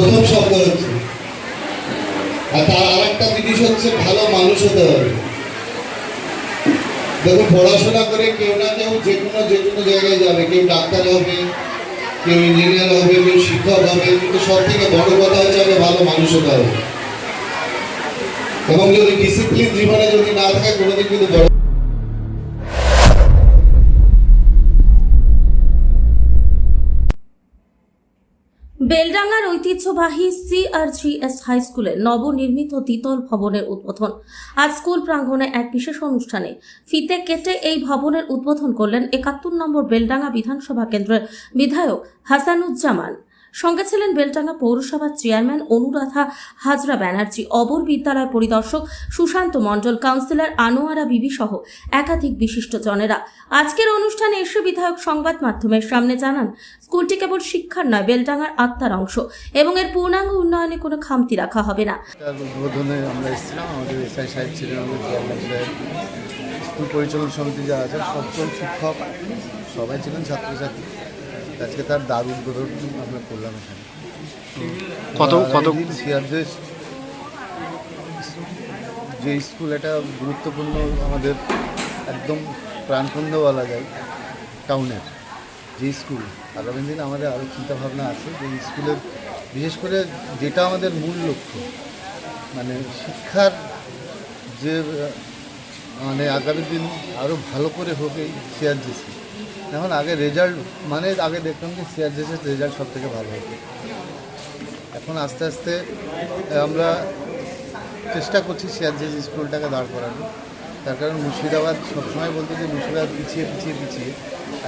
প্রথম শব্দ হচ্ছে। আর তার আরেকটা জিনিস হচ্ছে, ভালো মানুষ হতে হবে। দেখুন, পড়াশোনা করে কেউ না কেউ যে কোনো যে কোনো জায়গায় যাবে। কেউ ডাক্তার হবে, কেউ ইঞ্জিনিয়ার হবে, কেউ শিক্ষক হবে। কিন্তু সব থেকে বড় কথা হচ্ছে আগে ভালো মানুষ হতে হবে। এবং যদি ডিসিপ্লিন জীবনে যদি না থাকে, কোনোদিন কিন্তু বড় বেলডাঙ্গার ঐতিহ্যবাহী সিআরজিএস হাই স্কুলের নবনির্মিত দ্বিতল ভবনের উদ্বোধন। আজ স্কুল প্রাঙ্গণে এক বিশেষ অনুষ্ঠানে ফিতে কেটে এই ভবনের উদ্বোধন করলেন একাত্তর নম্বর বেলডাঙ্গা বিধানসভা কেন্দ্রের বিধায়ক হাসানুজ্জামান। সঙ্গে ছিলেন বেলডাঙ্গা পৌরসভার চেয়ারম্যান অনুরাধা হাজরা ব্যানার্জি, অবর বিদ্যালয় পরিদর্শক সুশান্ত মণ্ডল, কাউন্সিলর আনোয়ারা বিবি সহ একাধিক বিশিষ্ট জনেরা। আজকের অনুষ্ঠানে এসে বিধায়ক সংবাদ মাধ্যমের সামনে জানান, স্কুলটি কেবল শিক্ষার নয়, বেলডাঙ্গার আত্মার অংশ এবং এর পূর্ণাঙ্গ উন্নয়নে কোনো খামতি রাখা হবে না। পরিচালন সমিতি যারা আছে সবজন শিক্ষক, সবাই ছিলেন, ছাত্রছাত্রী। আজকে তার দ্বার উদ্বোধন আমরা করলাম এখানে। কত কত সিয়ারদের যে স্কুল এটা গুরুত্বপূর্ণ আমাদের একদম প্রাণখন্দ বলা যায় টাউনের যে স্কুল। আগামী দিন আমাদের আরও চিন্তাভাবনা আছে যে স্কুলের বিশেষ করে যেটা আমাদের মূল লক্ষ্য মানে শিক্ষার যে মানে আগামী দিন আরও ভালো করে হোক এই সিআরজিসি এখন আগে রেজাল্ট মানে আগে দেখতাম যে সিআরজিসির রেজাল্ট সব থেকে ভালো হতো। এখন আস্তে আস্তে আমরা চেষ্টা করছি সিআরজিসি স্কুলটাকে দাঁড় করানো তার কারণ মুর্শিদাবাদ সবসময় বলতো যে মুর্শিদাবাদ পিছিয়ে পিছিয়ে পিছিয়ে।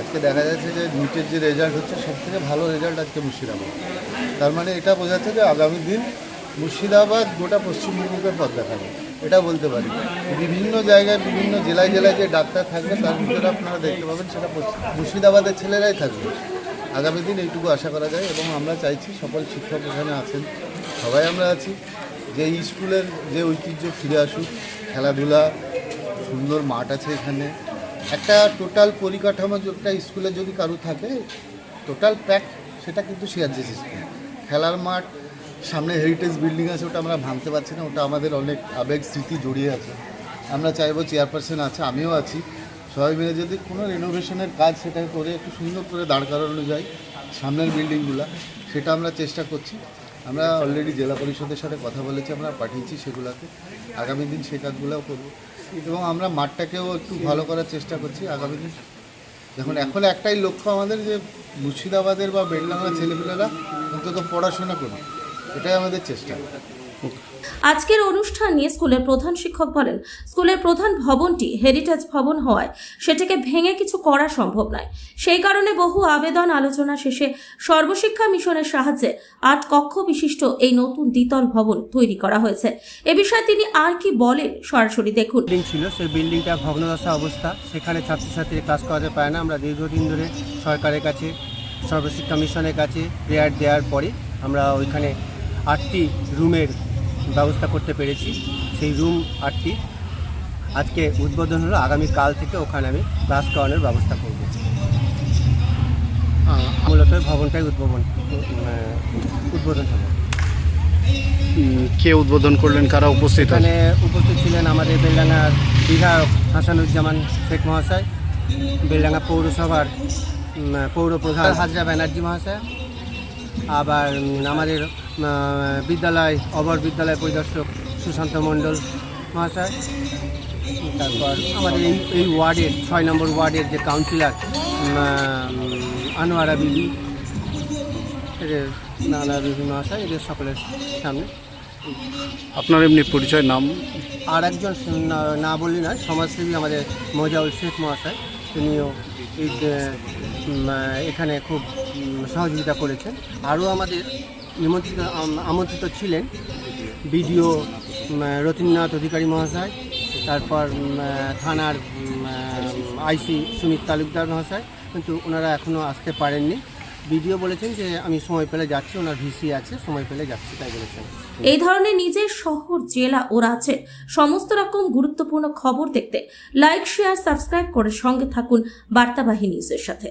আজকে দেখা যাচ্ছে যে নিটের যে রেজাল্ট হচ্ছে সব থেকে ভালো রেজাল্ট আজকে মুর্শিদাবাদ। তার মানে এটা বোঝাচ্ছে যে আগামী দিন মুর্শিদাবাদ গোটা পশ্চিমবঙ্গকে পথ দেখাবে। এটা বলতে পারি। বিভিন্ন জায়গায়, বিভিন্ন জেলায় জেলায় যে ডাক্তার থাকবে, তার ভিতরে আপনারা দেখতে পাবেন সেটা মুর্শিদাবাদের ছেলেরাই থাকবে। আগামী দিন এইটুকু আশা করা যায় এবং আমরা চাইছি সকল শিক্ষক এখানে আছেন, সবাই আমরা আছি, যে স্কুলের যে ঐতিহ্য ফিরে আসুক, খেলাধুলা, সুন্দর মাঠ আছে এখানে। একটা টোটাল পরিকাঠামো একটা স্কুলে যদি কারও থাকে, টোটাল প্যাক সেটা কিন্তু সিআরজিসি স্কুল। খেলার মাঠ সামনে হেরিটেজ বিল্ডিং আছে, ওটা আমরা ভাঙতে পারছি না, ওটা আমাদের অনেক আবেগ স্মৃতি জড়িয়ে আছে। আমরা চাইব চেয়ারপারসন আছে, আমিও আছি। সবাই মিলে যদি কোনো রেনোভেশনের কাজ সেটা করে, একটু সুন্দর করে দাঁড় করানো যায় সামনের বিল্ডিংগুলো সেটা আমরা চেষ্টা করছি। আমরা অলরেডি জেলা পরিষদের সাথে কথা বলেছি, আমরা পাঠিয়েছি সেগুলোকে। আগামী দিন সেই কাজগুলোও করব। এবং আমরা মাঠটাকেও একটু ভালো করার চেষ্টা করছি আগামী দিন। দেখুন, এখন একটাই লক্ষ্য আমাদের যে মুর্শিদাবাদের বা বেলডাঙ্গার ছেলেপেলেরা অন্তত পড়াশোনা করুক। এটাই আমাদের চেষ্টা। আজকের অনুষ্ঠান নিয়ে স্কুলের প্রধান শিক্ষক বলেন স্কুলের প্রধান ভবনটি হেরিটেজ ভবন হওয়ায় সেটাকে ভেঙে কিছু করা সম্ভব নয়। সেই কারণে বহু আবেদন আলোচনা শেষে সর্বশিক্ষা মিশনের সাহায্যে আট কক্ষ বিশিষ্ট এই নতুন দ্বিতল ভবন তৈরি করা হয়েছে। এ বিষয়ে তিনি আর কি বলেন সরাসরি দেখুন। বিল্ডিং ছিল সেই বিল্ডিংটা ভগ্নদশা অবস্থা। সেখানে ছাত্রছাত্রীরা ক্লাস করাতে পারে না। আমরা দীর্ঘদিন ধরে সরকারের কাছে সর্বশিক্ষা মিশনের কাছে প্রেয়ার দেওয়ার পরে আমরা ওইখানে আটটি রুমের ব্যবস্থা করতে পেরেছি। সেই রুম আটটি। আজকে উদ্বোধন হলো আগামী কাল থেকে ওখানে আমি ক্লাস করানোর ব্যবস্থা করব। মূলত ভবনটাই উদ্বোধন উদ্বোধন হবে। কে উদ্বোধন করলেন? কারা উপস্থিত এখানে উপস্থিত ছিলেন আমাদের বেলডাঙ্গার বিধায়ক হাসানুজ্জামান শেখ মহাশয় বেলডাঙ্গা পৌরসভার পৌর প্রধান হাজরা ব্যানার্জি মহাশয় আবার আমাদের বিদ্যালয় অবর বিদ্যালয় পরিদর্শক সুশান্ত মণ্ডল মহাশয়। তারপর আমাদের এই এই ওয়ার্ডের ছয় নম্বর ওয়ার্ডের যে কাউন্সিলর আনোয়ারা বিবি এদের নানা বিবি মহাশয় এদের সকলের সামনে। আপনার এমনি পরিচয় নাম? আর একজন না- বললি না সমাজসেবী আমাদের মোজাউল শেখ মহাশয় তিনিও এই এখানে খুব সহযোগিতা করেছেন। আরও আমাদের নিমন্ত্রিত আমন্ত্রিত ছিলেন বিডিও রতীন্দ্রনাথ অধিকারী মহাশয়, তারপর থানার আইসি সুমিত তালুকদার মহাশয়, কিন্তু ওনারা এখনও আসতে পারেননি। বিডিও বলেছেন যে আমি সময় পেলে যাচ্ছি, ওনার ভিসি আছে, সময় পেলে যাচ্ছি, তাই বলেছেন। এই ধরনের নিজের শহর, জেলা ও রাজ্যের সমস্ত রকম গুরুত্বপূর্ণ খবর দেখতে লাইক শেয়ার সাবস্ক্রাইব করে সঙ্গে থাকুন বার্তাবাহী নিউজের সাথে।